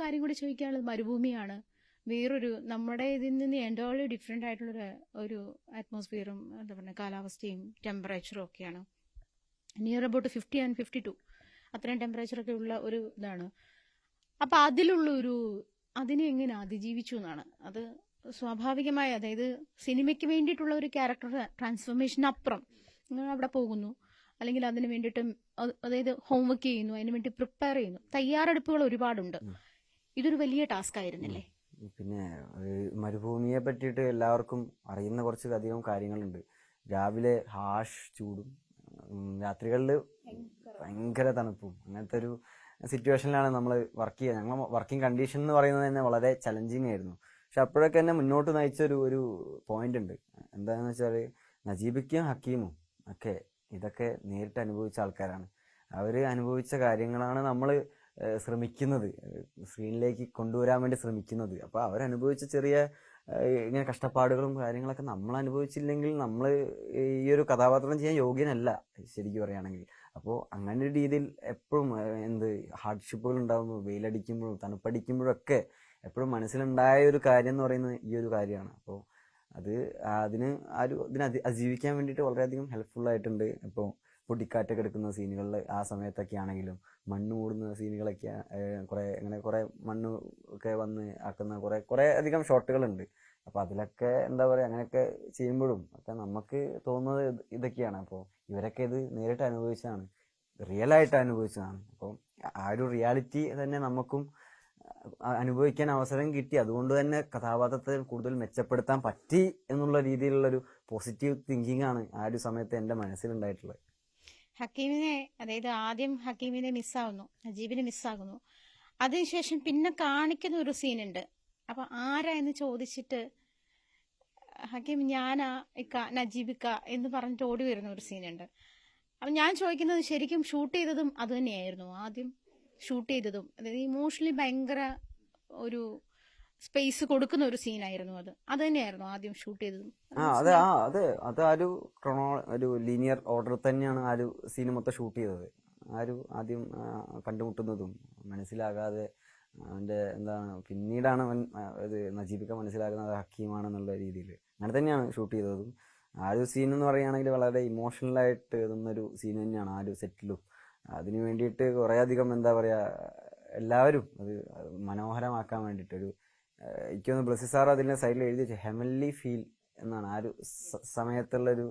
കാര്യം കൂടി ചോദിക്കാനുള്ളത് മരുഭൂമിയാണ്. വേറൊരു നമ്മുടെ ഇതിൽ നിന്ന് എന്റെ ഡിഫറെന്റ് ആയിട്ടുള്ളൊരു ഒരു അറ്റ്മോസ്ഫിയറും എന്താ പറയുക കാലാവസ്ഥയും ടെമ്പറേച്ചറും ഒക്കെയാണ്. Near about fifty and fifty two അത്രയും ടെമ്പറേച്ചറൊക്കെ ഉള്ള ഒരു ഇതാണ്. അപ്പം അതിലുള്ള ഒരു അതിനെ എങ്ങനെ അതിജീവിച്ചു എന്നാണ്. അത് സ്വാഭാവികമായ അതായത് സിനിമയ്ക്ക് വേണ്ടിയിട്ടുള്ള ഒരു ക്യാരക്ടർ ട്രാൻസ്ഫോർമേഷനപ്പുറം നിങ്ങൾ അവിടെ പോകുന്നു. അല്ലെങ്കിൽ അതിന് വേണ്ടിയിട്ട് അതായത് ഹോംവർക്ക് ചെയ്യുന്നു അതിന് വേണ്ടി പ്രിപ്പയർ ചെയ്യുന്നു. തയ്യാറെടുപ്പുകൾ ഒരുപാടുണ്ട്. ഇതൊരു വലിയ ടാസ്ക് ആയിരുന്നില്ലേ? പിന്നെ മരുഭൂമിയെ പറ്റിയിട്ട് എല്ലാവർക്കും അറിയുന്ന കുറച്ച് അധികം കാര്യങ്ങളുണ്ട്. രാവിലെ ഹാഷ് ചൂടും രാത്രികളിൽ ഭയങ്കര തണുപ്പും. അങ്ങനത്തെ ഒരു സിറ്റുവേഷനിലാണ് നമ്മൾ വർക്ക് ചെയ്യുക. ഞങ്ങൾ വർക്കിംഗ് കണ്ടീഷൻ എന്ന് പറയുന്നത് തന്നെ വളരെ ചലഞ്ചിങ് ആയിരുന്നു. പക്ഷെ അപ്പോഴൊക്കെ എന്നെ മുന്നോട്ട് നയിച്ച ഒരു ഒരു പോയിന്റ് ഉണ്ട്. എന്താണെന്ന് വെച്ചാൽ നജീബിക്കും ഹക്കീമും ഒക്കെ ഇതൊക്കെ നേരിട്ട് അനുഭവിച്ച ആൾക്കാരാണ്. അവർ അനുഭവിച്ച കാര്യങ്ങളാണ് നമ്മൾ ശ്രമിക്കുന്നത്. സ്ക്രീനിലേക്ക് കൊണ്ടുവരാൻ വേണ്ടി ശ്രമിക്കുന്നത്. അപ്പോൾ അവരനുഭവിച്ച ചെറിയ ഇങ്ങനെ കഷ്ടപ്പാടുകളും കാര്യങ്ങളൊക്കെ നമ്മൾ അനുഭവിച്ചില്ലെങ്കിൽ നമ്മൾ ഈ ഒരു കഥാപാത്രം ചെയ്യാൻ യോഗ്യനല്ല ശരിക്കും പറയുകയാണെങ്കിൽ അപ്പോൾ അങ്ങനെ ഒരു രീതിയിൽ എപ്പോഴും എന്ത് ഹാർഡ്ഷിപ്പുകൾ ഉണ്ടാകുമ്പോൾ വെയിലടിക്കുമ്പോഴും തണുപ്പടിക്കുമ്പോഴൊക്കെ എപ്പോഴും മനസ്സിലുണ്ടായ ഒരു കാര്യം എന്ന് പറയുന്നത് ഈ ഒരു കാര്യമാണ്. അപ്പോൾ അത് അതിന് ആ ഒരു ഇതിനെ അതി അതിജീവിക്കാൻ വേണ്ടിയിട്ട് വളരെയധികം ഹെൽപ്ഫുൾ ആയിട്ടുണ്ട്. ഇപ്പോൾ പൊടിക്കാറ്റൊക്കെ എടുക്കുന്ന സീനുകളിൽ ആ സമയത്തൊക്കെ ആണെങ്കിലും മണ്ണ് മൂടുന്ന സീനുകളൊക്കെ കുറേ അങ്ങനെ കുറേ മണ്ണ് ഒക്കെ വന്ന് ആക്കുന്ന കുറേ കുറേ അധികം ഷോട്ടുകളുണ്ട്. അപ്പോൾ അതിലൊക്കെ എന്താ പറയുക അങ്ങനെയൊക്കെ ചെയ്യുമ്പോഴും ഒക്കെ നമുക്ക് തോന്നുന്നത് ഇതൊക്കെയാണ്. അപ്പോൾ ഇവരൊക്കെ ഇത് നേരിട്ട് അനുഭവിച്ചതാണ്. റിയൽ ആയിട്ട് അനുഭവിച്ചതാണ്. അപ്പോൾ ആ ഒരു റിയാലിറ്റി തന്നെ നമുക്കും അനുഭവിക്കാൻ അവസരം കിട്ടി. അതുകൊണ്ട് തന്നെ കഥാപാത്രത്തെ കൂടുതൽ മെച്ചപ്പെടുത്താൻ പറ്റി എന്നുള്ള രീതിയിലുള്ള ഒരു പോസിറ്റീവ് തിങ്കിങ് ആണ് ആ ഒരു സമയത്ത് എന്റെ മനസ്സിലുണ്ടായിട്ടുള്ളത്. ഹക്കീമിനെ അതായത് ആദ്യം ഹക്കീമിനെ മിസ്സാവുന്നു നജീബിനെ മിസ്സാകുന്നു. അതിനുശേഷം പിന്നെ കാണിക്കുന്ന ഒരു സീനുണ്ട്. അപ്പൊ ആരാ എന്ന് ചോദിച്ചിട്ട് ഹക്കീം ഞാനാ ഇക്ക നജീബിക്ക എന്ന് പറഞ്ഞിട്ട് ഓടി വരുന്ന ഒരു സീനുണ്ട്. അപ്പൊ ഞാൻ ചോദിക്കുന്നത് ശരിക്കും ഷൂട്ട് ചെയ്തതും അത് തന്നെയായിരുന്നു. ആദ്യം ഷൂട്ട് ചെയ്തതും അതായത് ഇമോഷണലി ഭയങ്കര ഒരു സ്പേസ് കൊടുക്കുന്ന ഒരു സീനായിരുന്നു അത്. അത് തന്നെയായിരുന്നു ആദ്യം ഷൂട്ട് ചെയ്തത്. ആ അതെ ആ അത്. അത് ആ ഒരു ക്രോണോ ഒരു ലീനിയർ ഓർഡർ തന്നെയാണ് ആ ഒരു സീൻ മൊത്തം ഷൂട്ട് ചെയ്തത്. ആ ഒരു ആദ്യം കണ്ടുമുട്ടുന്നതും മനസ്സിലാകാതെ അവന്റെ എന്താണ് പിന്നീടാണ് അവൻ ഇത് നജീബിക്ക മനസ്സിലാക്കുന്നത് ഹക്കീമാണെന്നുള്ള രീതിയിൽ അങ്ങനെ തന്നെയാണ് ഷൂട്ട് ചെയ്തതും. ആ ഒരു സീൻ എന്ന് പറയുകയാണെങ്കിൽ വളരെ ഇമോഷണലായിട്ട് നിന്നൊരു സീൻ തന്നെയാണ് ആ ഒരു സെറ്റിലും അതിന് വേണ്ടിയിട്ട് കുറേയധികം എന്താ പറയുക എല്ലാവരും അത് മനോഹരമാക്കാൻ വേണ്ടിയിട്ട് ഒരു ഏഹ് എനിക്ക് തോന്നുന്നു ബ്ലസ്സി സാർ അതിന്റെ സൈഡിൽ എഴുതി വെച്ചു ഹെവൻലി ഫീൽ എന്നാണ്. ആ ഒരു സമയത്തുള്ളൊരു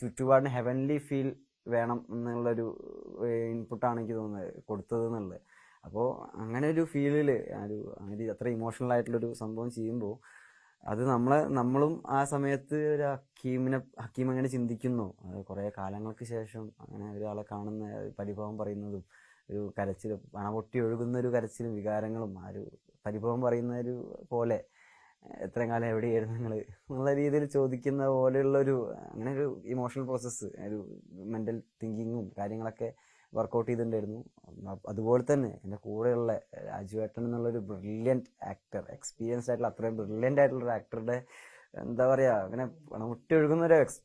ചുറ്റുപാടിന് ഹെവൻലി ഫീൽ വേണം എന്നുള്ളൊരു ഇൻപുട്ടാണ് എനിക്ക് തോന്നുന്നത് കൊടുത്തത് എന്നുള്ളത് അപ്പോൾ അങ്ങനെ ഒരു ഫീലിൽ ഒരു അങ്ങനെ അത്ര ഇമോഷണൽ ആയിട്ടുള്ളൊരു സംഭവം ചെയ്യുമ്പോൾ അത് നമ്മളെ നമ്മളും ആ സമയത്ത് ഒരു ഹക്കീമിനെ ഹക്കീം അങ്ങനെ ചിന്തിക്കുന്നു. കുറേ കാലങ്ങൾക്ക് ശേഷം അങ്ങനെ ഒരാളെ കാണുന്ന പരിഭവം പറയുന്നതും ഒരു കരച്ചിലും പണപൊട്ടി ഒഴുകുന്ന ഒരു കരച്ചിലും വികാരങ്ങളും ആ ഒരു പരിഭവം പറയുന്ന ഒരു പോലെ എത്ര കാലം എവിടെയായിരുന്നു നിങ്ങൾ എന്നുള്ള രീതിയിൽ ചോദിക്കുന്ന പോലെയുള്ള ഒരു അങ്ങനെ ഒരു ഇമോഷണൽ പ്രോസസ്സ് ഒരു മെന്റൽ തിങ്കിങ്ങും കാര്യങ്ങളൊക്കെ വർക്കൗട്ട് ചെയ്തിട്ടുണ്ടായിരുന്നു. അതുപോലെ തന്നെ എന്റെ കൂടെയുള്ള രാജുവേട്ടൻ എന്നുള്ളൊരു ബ്രില്യന്റ് ആക്ടർ എക്സ്പീരിയൻസ്ഡ് ആയിട്ടുള്ള അത്രയും ബ്രില്യന്റ് ആയിട്ടുള്ള ഒരു ആക്ടറുടെ എന്താ പറയുക അങ്ങനെ പണമുട്ടി ഒഴുകുന്ന ഒരു എക്സ്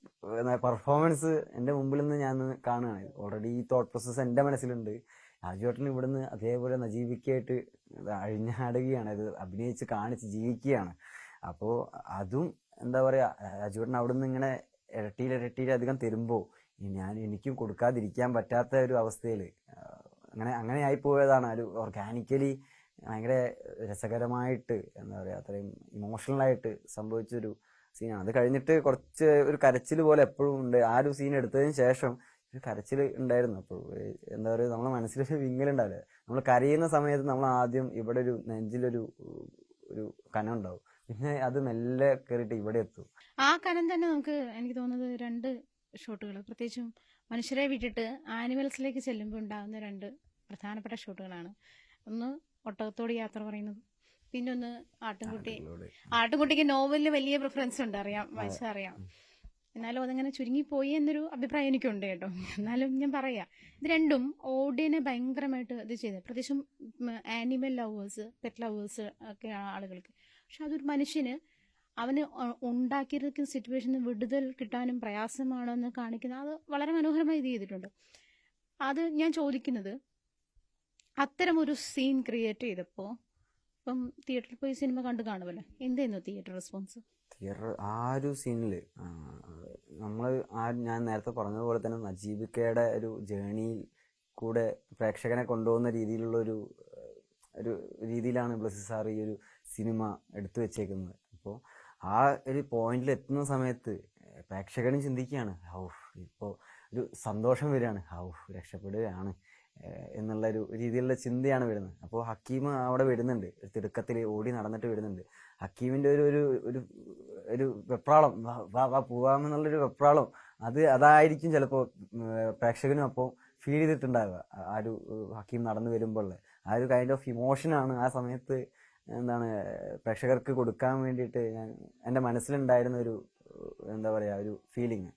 പെർഫോമൻസ് എന്റെ മുമ്പിൽ നിന്ന് ഞാൻ കാണുകയാണ്. ഓൾറെഡി ഈ തോട്ട് പ്രോസസ്സ് എന്റെ മനസ്സിലുണ്ട്. രാജുവേട്ടൻ ഇവിടുന്ന് അതേപോലെ നജീവിക്കായിട്ട് അഴിഞ്ഞാടുകയാണ്. അത് അഭിനയിച്ച് കാണിച്ച് ജീവിക്കുകയാണ്. അപ്പോൾ അതും എന്താ പറയുക രാജുവേട്ടൻ അവിടുന്ന് ഇങ്ങനെ ഇരട്ടിയിൽ ഇരട്ടിയിൽ തരുമ്പോൾ ഞാൻ എനിക്കും കൊടുക്കാതിരിക്കാൻ പറ്റാത്ത ഒരു അവസ്ഥയിൽ അങ്ങനെ അങ്ങനെ ആയിപ്പോയതാണ്. ഒരു ഓർഗാനിക്കലി ഭയങ്കര രസകരമായിട്ട് എന്താ പറയുക അത്രയും ഇമോഷണലായിട്ട് സംഭവിച്ചൊരു സീനാണ്. അത് കഴിഞ്ഞിട്ട് കുറച്ച് ഒരു കരച്ചിൽ പോലെ എപ്പോഴും ഉണ്ട്. ആ ഒരു സീൻ എടുത്തതിന് ശേഷം ഒരു കരച്ചിൽ ഉണ്ടായിരുന്നു. അപ്പോൾ എന്താ പറയുക നമ്മുടെ മനസ്സിലൊരു വിങ്ങലുണ്ടാവില്ല നമ്മൾ കരയുന്ന സമയത്ത് നമ്മൾ ആദ്യം ഇവിടെ ഒരു നെഞ്ചിലൊരു ഒരു കനം ഉണ്ടാവും. പിന്നെ അത് മെല്ലെ കയറിയിട്ട് ഇവിടെ എത്തും. ആ കനം തന്നെ നമുക്ക് എനിക്ക് തോന്നുന്നത് രണ്ട് ഷോട്ടുകൾ. പ്രത്യേകിച്ചും മനുഷ്യരെ വിട്ടിട്ട് ആനിമൽസിലേക്ക് ചെല്ലുമ്പോൾ ഉണ്ടാകുന്ന രണ്ട് പ്രധാനപ്പെട്ട ഷോട്ടുകളാണ്. ഒന്ന് ഒട്ടകത്തോട് യാത്ര പറയുന്നത് പിന്നൊന്ന് ആട്ടിൻകുട്ടി ആട്ടിൻകുട്ടിക്ക് നോവലിൽ വലിയ പ്രിഫറൻസ് ഉണ്ട് അറിയാം വായിച്ചാൽ അറിയാം. എന്നാലും അതങ്ങനെ ചുരുങ്ങിപ്പോയി എന്നൊരു അഭിപ്രായം എനിക്കുണ്ട് കേട്ടോ. എന്നാലും ഞാൻ പറയാം. ഇത് രണ്ടും ഓഡിയനെ ഭയങ്കരമായിട്ട് ഇത് ചെയ്ത്. പ്രത്യേകിച്ചും ആനിമൽ ലവേഴ്സ് പെറ്റ് ലവേഴ്സ് ഒക്കെ ആളുകൾക്ക്. പക്ഷെ അതൊരു മനുഷ്യന് അവന് ഉണ്ടാക്കിയിരിക്കുന്ന സിറ്റുവേഷനിൽ വിടുതൽ കിട്ടാനും പ്രയാസമാണെന്ന് കാണിക്കുന്ന അത് വളരെ മനോഹരമായി ഇത് ചെയ്തിട്ടുണ്ട്. അത് ഞാൻ ചോദിക്കുന്നത് അത്തരം ഒരു സീൻ ക്രിയേറ്റ് ചെയ്തപ്പോൾ ഇപ്പം തിയേറ്ററിൽ പോയി സിനിമ കണ്ടു കാണുമല്ലോ. എന്തായിരുന്നു തിയേറ്റർ റെസ്പോൺസ് തിയേറ്റർ ആ ഒരു സീനിൽ നമ്മൾ ആ ഞാൻ നേരത്തെ പറഞ്ഞതുപോലെ തന്നെ നജീബിക്കയുടെ ഒരു ജേണിയിൽ കൂടെ പ്രേക്ഷകനെ കൊണ്ടുപോകുന്ന രീതിയിലുള്ള ഒരു ഒരു രീതിയിലാണ് ബ്ലസ്സി സാർ ഈ ഒരു സിനിമ എടുത്തു വെച്ചേക്കുന്നത്. അപ്പോൾ ആ ഒരു പോയിന്റിൽ എത്തുന്ന സമയത്ത് പ്രേക്ഷകനും ചിന്തിക്കുകയാണ് ഹൗ ഇപ്പോൾ ഒരു സന്തോഷം വരികയാണ് ഹൗ രക്ഷപ്പെടുകയാണ്. എന്നുള്ള ഒരു രീതിയിലുള്ള ചിന്തയാണ് വരുന്നത്. അപ്പോൾ ഹക്കീം അവിടെ വരുന്നുണ്ട് തിടുക്കത്തിൽ ഓടി നടന്നിട്ട് വരുന്നുണ്ട് ഹക്കീമിന്റെ ഒരു ഒരു ഒരു ഒരു വെപ്രാളം വാ വാ പോവാമെന്നുള്ളൊരു വെപ്രാളം അത് അതായിരിക്കും ചിലപ്പോൾ പ്രേക്ഷകനും അപ്പോൾ ഫീൽ ചെയ്തിട്ടുണ്ടാവുക. ആ- ആ ഒരു ഹക്കീം നടന്നു വരുമ്പോൾ ആ ഒരു കൈൻഡ് ഓഫ് ഇമോഷനാണ് ആ സമയത്ത് എന്താണ് പ്രേക്ഷകർക്ക് കൊടുക്കാൻ വേണ്ടിയിട്ട് ഞാൻ എന്റെ മനസ്സിലുണ്ടായിരുന്ന ഒരു എന്താ പറയുക ഒരു ഫീലിംഗ്